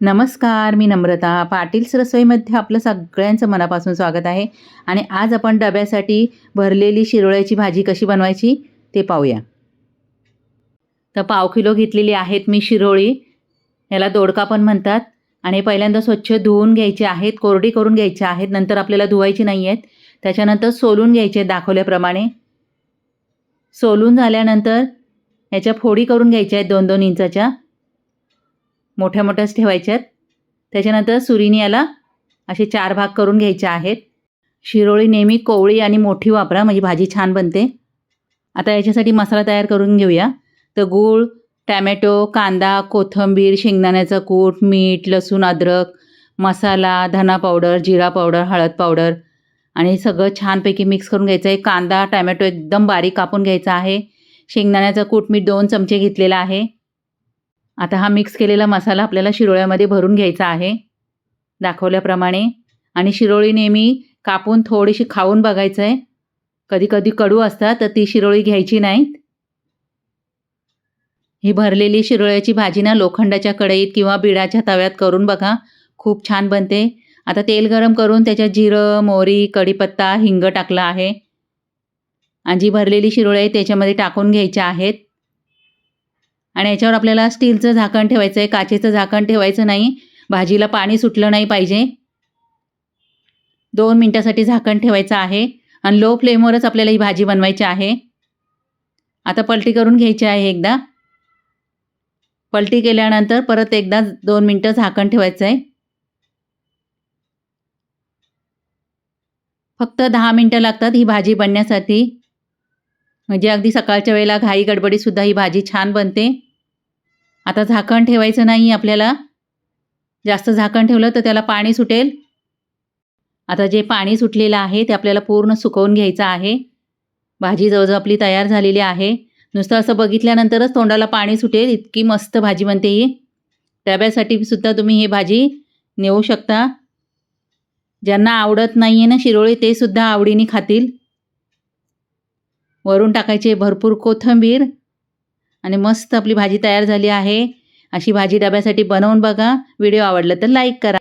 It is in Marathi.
नमस्कार मी नम्रता. पाटील्स रसोईमध्ये आपलं सगळ्यांचं मनापासून स्वागत आहे. आणि आज आपण डब्यासाठी भरलेली शिरोळ्याची भाजी कशी बनवायची ते पाहूया. तर पाव किलो घेतलेली आहेत मी शिरोळी. याला दोडका पण म्हणतात. आणि पहिल्यांदा स्वच्छ धुवून घ्यायचे आहेत कोरडी करून घ्यायचे आहेत. नंतर आपल्याला धुवायची नाही आहेत. त्याच्यानंतर सोलून घ्यायचे दाखवल्याप्रमाणे. सोलून झाल्यानंतर याच्या फोडी करून घ्यायच्या आहेत दोन दोन इंचाच्या. मोठ्या मोठ्याच ठेवायच्या आहेत. त्याच्यानंतर सुरीने याला असे चार भाग करून घ्यायचे आहेत. शिरोळी नेहमी कोवळी आणि मोठी वापरा म्हणजे भाजी छान बनते. आता याच्यासाठी मसाला तयार करून घेऊया. तर गूळ टॅमॅटो कांदा कोथिंबीर शेंगदाण्याचं कूट मीठ लसूण अद्रक मसाला धना पावडर जिरा पावडर हळद पावडर आणि सगळं छानपैकी मिक्स करून घ्यायचं आहे कांदा टॅमॅटो एकदम बारीक कापून घ्यायचा आहे. शेंगदाण्याचा कूट मी दोन चमचे घेतलेला आहे. आता हा मिक्स केलेला मसाला आपल्याला शिरोळ्यामध्ये भरून घ्यायचा आहे. दाखवल्याप्रमाणे. आणि शिरोळी नेहमी कापून थोडीशी खाऊन बघायचं आहे कधी कधी कडू असतात तर ती शिरोळी घ्यायची नाहीत. ही भरलेली शिरोळ्याची भाजी ना लोखंडाच्या कढईत किंवा बिडाच्या तव्यात करून बघा. खूप छान बनते. आता तेल गरम करून त्याच्यात जिरं मोहरी कढीपत्ता हिंग टाकला आहे. आणि जी भरलेली शिरोळी आहे त्याच्यामध्ये टाकून घ्यायच्या आहेत. आणि याच्यावर आपल्याला स्टीलचं झाकण ठेवायचं आहे काचेचं झाकण ठेवायचं नाही भाजीला पाणी सुटलं नाही पाहिजे. दोन मिनटासाठी झाकण ठेवायचं आहे आणि लो फ्लेमवरच आपल्याला ही भाजी बनवायची आहे. आता पलटी करून घ्यायची आहे एकदा. पलटी केल्यानंतर परत एकदा दोन मिनटं झाकण ठेवायचं आहे फक्त दहा मिनटं लागतात ही भाजी बनण्यासाठी. म्हणजे अगदी सकाळच्या वेळेला घाई गडबडीतसुद्धा ही भाजी छान बनते. आता झाकण ठेवायचं नाही आपल्याला. जास्त झाकण ठेवलं तर त्याला पाणी सुटेल. आता जे पाणी सुटलेलं आहे ते आपल्याला पूर्ण सुकवून घ्यायचं आहे. भाजी जवळजवळ आपली तयार झालेली आहे. नुसतं असं बघितल्यानंतरच तोंडाला पाणी सुटेल. इतकी मस्त भाजी बनते ही. डब्यासाठी सुद्धा तुम्ही ही भाजी नेऊ शकता. ज्यांना आवडत नाही आहे ना शिरोळी ते सुद्धा आवडीने खातील. वरून टाकायचे भरपूर कोथिंबीर. आणि मस्त आपली भाजी तयार झाली आहे. अशी भाजी डब्यासाठी बनवून बघा. व्हिडिओ आवडला तर लाईक करा.